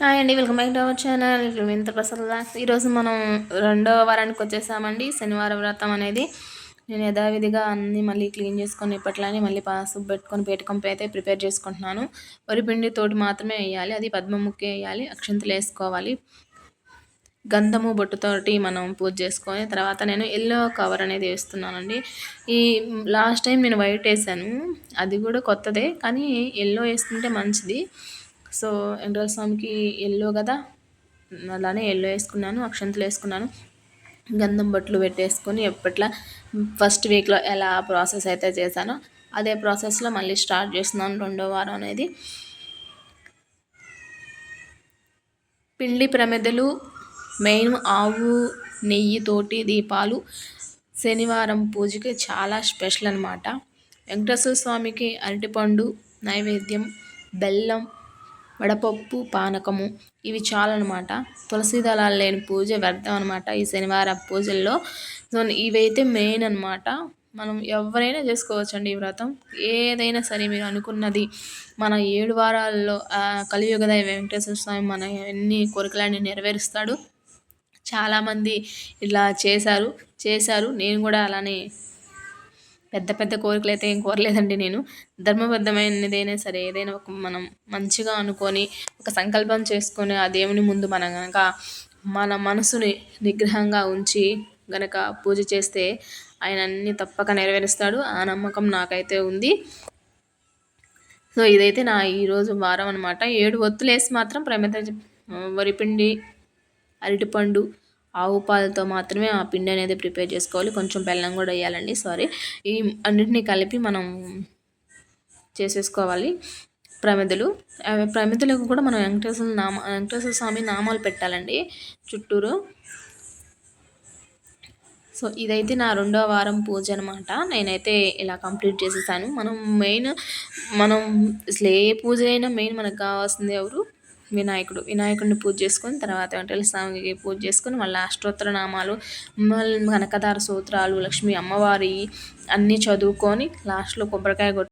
Hi అండి welcome back to our channel వింత ప్రసాద్ ఈరోజు మనం రెండో వారానికి వచ్చేసామండి శనివారం వ్రతం అనేది. నేను యథావిధిగా అన్నీ మళ్ళీ క్లీన్ చేసుకొని ఇప్పట్లానే మళ్ళీ పాసు పెట్టుకొని పేటకంపై అయితే ప్రిపేర్ చేసుకుంటున్నాను. వరిపిండి తోటి మాత్రమే వేయాలి అది పద్మముక్కి వేయాలి అక్షంతలు వేసుకోవాలి. గంధము బొట్టుతోటి మనం పూజ చేసుకొని తర్వాత నేను ఎల్లో కవర్ అనేది వేస్తున్నానండి. ఈ లాస్ట్ టైం నేను వైట్ వేసాను అది కూడా కొత్తదే కానీ ఎల్లో వేసుకుంటే మంచిది. సో వెంకటేశ్వర స్వామికి ఎల్లో కదా? అలానే ఎల్లో వేసుకున్నాను అక్షంతలు వేసుకున్నాను. గంధం బొట్లు పెట్టేసుకొని ఎప్పట్లా ఫస్ట్ వీక్లో ఎలా ప్రాసెస్ అయితే చేశానో అదే ప్రాసెస్లో మళ్ళీ స్టార్ట్ చేస్తున్నాను రెండో వారం అనేది. పిండి ప్రమిదలు మెయిన్ ఆవు నెయ్యితోటి దీపాలు శనివారం పూజకి చాలా స్పెషల్ అనమాట వెంకటేశ్వర స్వామికి అరటిపండు నైవేద్యం బెల్లం వడపప్పు పానకము ఇవి చాలన్నమాట. తులసి దళాలు లేని పూజ వ్యర్థం అనమాట ఈ శనివారం పూజల్లో. ఇవైతే మెయిన్ అనమాట మనం ఎవరైనా చేసుకోవచ్చండి ఈ వ్రతం. ఏదైనా సరే మీరు అనుకున్నది మన ఏడు వారాల్లో కలియుగ వెంకటేశ్వర స్వామి మన ఎన్ని కోరికలన్నీ నెరవేరుస్తాడు. చాలామంది ఇలా చేశారు చేశారు. నేను కూడా అలానే పెద్ద పెద్ద కోరికలు అయితే ఏం కోరలేదండి నేను. ధర్మబద్ధమైనదైనా సరే ఏదైనా ఒక మనం మంచిగా అనుకొని ఒక సంకల్పం చేసుకొని ఆ దేవుని ముందు మనం కనుక మన మనసుని నిగ్రహంగా ఉంచి గనక పూజ చేస్తే ఆయన అన్ని తప్పక నెరవేరుస్తాడు. ఆ నమ్మకం నాకైతే ఉంది. సో ఇదైతే నా ఈరోజు వారం అనమాట ఏడు ఒత్తులేసి మాత్రం ప్రమిత వరిపిండి అరటిపండు ఆవు పాలతో మాత్రమే ఆ పిండి అనేది ప్రిపేర్ చేసుకోవాలి. కొంచెం బెల్లం కూడా వేయాలండి సారీ. ఈ అన్నింటినీ కలిపి మనం చేసేసుకోవాలి ప్రమిదలు. ప్రమిదలకు కూడా మనం వెంకటేశ్వర నామ వెంకటేశ్వర స్వామి నామాలు పెట్టాలండి చుట్టూరు. సో ఇదైతే నా రెండో వారం పూజ అనమాట నేనైతే ఇలా కంప్లీట్ చేసేసాను. మనం మెయిన్ మనం అసలు ఏ పూజ అయినా మెయిన్ మనకు కావాల్సింది ఎవరు? వినాయకుడు. వినాయకుడిని పూజ చేసుకొని తర్వాత వెంటనే స్వామికి పూజ చేసుకొని మళ్ళీ అష్టోత్తర నామాలు మళ్ళీ కనకదార సూత్రాలు లక్ష్మీ అమ్మవారి అన్నీ చదువుకొని లాస్ట్లో కొబ్బరికాయ కొట్టి